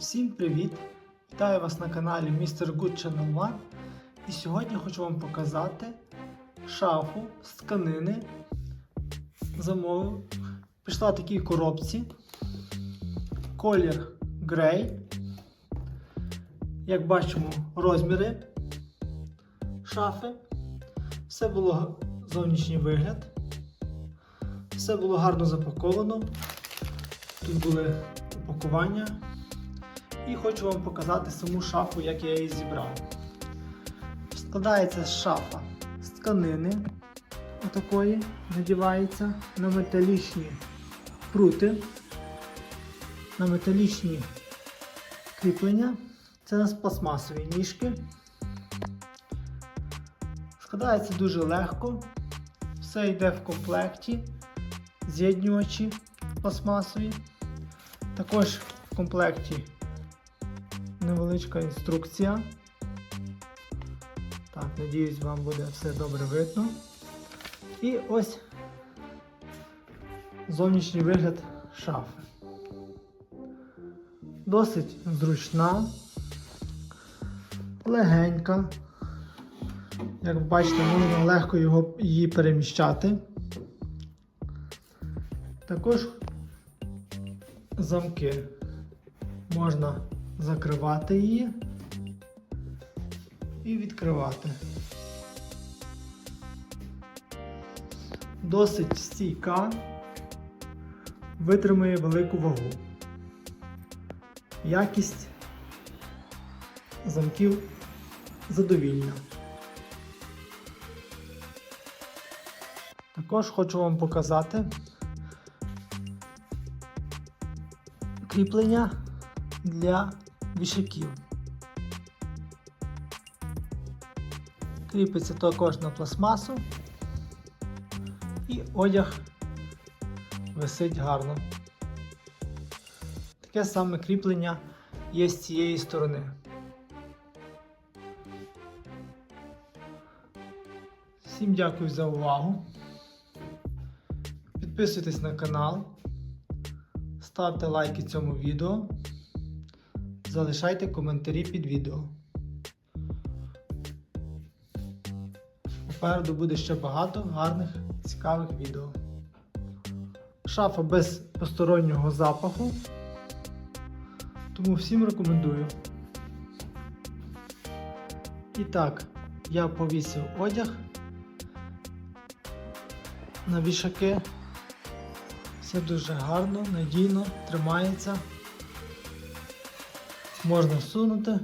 Всім привіт! Вітаю вас на каналі Mr. Good Channel One. І сьогодні хочу вам показати шафу з тканини. Замовив. Прийшла в такій коробці. Колір грей. Як бачимо, розміри шафи. Все було зовнішній вигляд. Все було гарно запаковано. Тут були упакування. І хочу вам показати саму шафу, як я її зібрав. Складається шафа з тканини отакої, надівається на металічні прути, на металічні кріплення. Це у нас пластмасові ніжки. Складається дуже легко. Все йде в комплекті, з'єднювачі пластмасові. Також в комплекті невеличка інструкція. Так, надіюсь, вам буде все добре видно. І ось зовнішній вигляд шафи. Досить зручна, легенька. Як бачите, можна легко його, її переміщати. Також замки можна закривати її і відкривати. Досить стійка, витримує велику вагу. Якість замків задовільна. Також хочу вам показати кріплення для вішаків. Кріпиться також на пластмасу і одяг висить гарно. Таке саме кріплення є з цієї сторони. Всім дякую за увагу. Підписуйтесь на канал, ставте лайки цьому відео. Залишайте коментарі під відео. Попереду буде ще багато гарних, цікавих відео. Шафа без постороннього запаху. Тому всім рекомендую. І так, я повісив одяг на вішаки. Все дуже гарно, надійно, тримається можна всунути